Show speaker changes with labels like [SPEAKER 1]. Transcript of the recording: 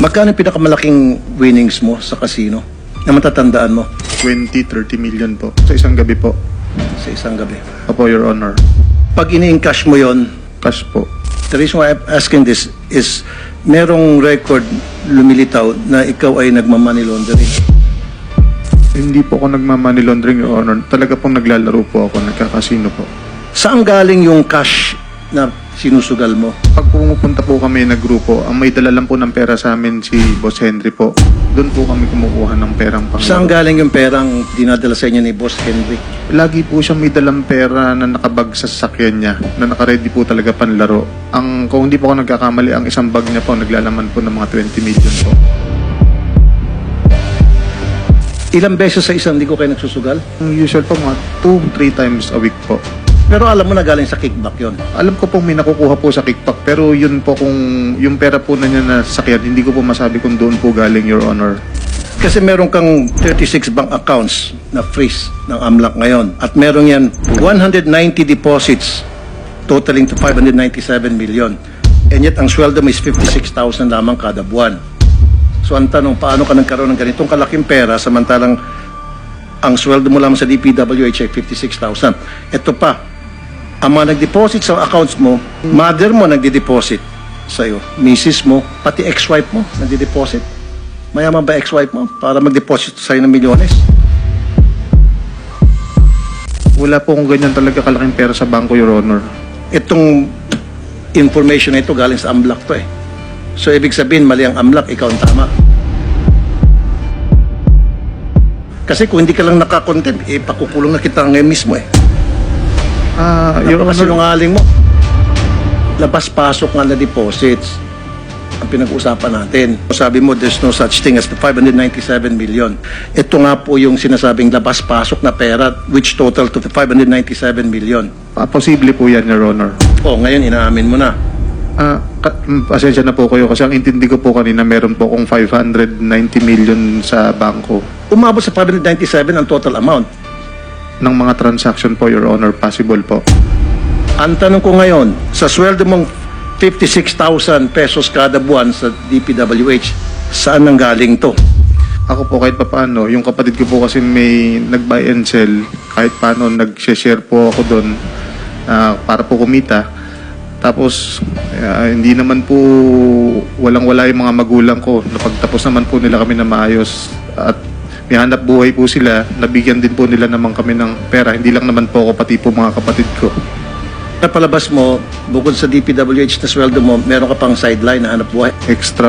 [SPEAKER 1] Magkano pinakamalaking winnings mo sa casino na matatandaan mo
[SPEAKER 2] 20, 30 million po. Sa isang gabi po.
[SPEAKER 1] sa isang gabi?
[SPEAKER 2] Opo, Your Honor.
[SPEAKER 1] Pag ini-encash mo yon,
[SPEAKER 2] Cash po.
[SPEAKER 1] the reason why I'm asking this is merong record lumilitaw na ikaw ay nagmamoney laundering.
[SPEAKER 2] Hindi po ako nagmamoney laundering, Your Honor. Talaga pong naglalaro po ako, nagkakasino po.
[SPEAKER 1] Saan galing yung cash na sinusugal mo?
[SPEAKER 2] Pag pumupunta po kami na grupo, ang may dala lang po ng pera sa amin si Boss Henry po. Doon po kami kumukuha ng perang pang
[SPEAKER 1] Saan galing yung perang dinadala sa inyo ni Boss Henry?
[SPEAKER 2] Lagi po siyang may dalang pera na nakabag sa sasakyan niya, na nakaready po talaga panlaro. Ang, kung hindi po ako nagkakamali, ang isang bag niya po, naglalaman po ng mga 20 million po.
[SPEAKER 1] Ilang beses sa isang linggo kayo nagsusugal?
[SPEAKER 2] Ang usual po, mga 2-3 times a week po.
[SPEAKER 1] Pero alam mo na galing sa kickback yon.
[SPEAKER 2] Alam ko pong may nakukuha po sa kickback, pero yun po kung yung pera po na niya na sasakyan, hindi ko po masabi kung doon po galing, Your Honor.
[SPEAKER 1] Kasi meron kang 36 bank accounts na freeze ng AMLAC ngayon. At meron yan 190 deposits totaling to 597 million. And yet, ang sweldo mo is 56,000 lamang kada buwan. So, ang tanong, paano ka nagkaroon ng ganitong kalaking pera samantalang ang sweldo mo lamang sa DPWH ay 56,000. Ito pa, ang mga nag-deposit sa accounts mo, mother mo nagdi-deposit sa'yo, misis mo, pati ex-wife mo nagdi-deposit. Mayaman ba ex-wife mo para mag-deposit sa'yo ng milyones?
[SPEAKER 2] Wala po akong ganyan talaga kalaking pera sa bangko, Your Honor.
[SPEAKER 1] Itong information na ito galing sa AMLAC to eh. So, ibig sabihin, mali ang AMLAC, ikaw ang tama. Kasi kung hindi ka lang nakakontent, eh, pakukulong na kita ngayon mismo eh.
[SPEAKER 2] Ah, Your
[SPEAKER 1] Ano kasi
[SPEAKER 2] Honor,
[SPEAKER 1] sinungaling mo? Labas-pasok nga na deposits ang pinag-uusapan natin. Sabi mo, there's no such thing as the 597 million. Ito nga po yung sinasabing labas-pasok na pera which total to 597 million.
[SPEAKER 2] ah, posible po yan, Your Honor.
[SPEAKER 1] O, ngayon inaamin mo na.
[SPEAKER 2] Ah, mm, pasensya na po kayo kasi ang intindi ko po kanina meron po akong 590 million sa bangko
[SPEAKER 1] Umabot sa 597 ang total amount.
[SPEAKER 2] Ng mga transaction po, Your Honor, possible po.
[SPEAKER 1] Ang tanong ko ngayon, sa sweldo mong 56,000 pesos kada buwan sa DPWH, saan nang galing to?
[SPEAKER 2] Ako po kahit papaano, yung kapatid ko po kasi may nag-buy and sell, kahit paano nag-share po ako doon ah, para po kumita. Tapos, ah, hindi naman po walang-wala yung mga magulang ko. Napagtapos naman po nila kami na maayos at may hanap buhay po sila. Nabigyan din po nila naman kami ng pera. Hindi lang naman po ako, pati po mga kapatid ko.
[SPEAKER 1] Napalabas mo, bukod sa DPWH na sweldo mo, meron ka pang sideline na hanap buhay.
[SPEAKER 2] Extra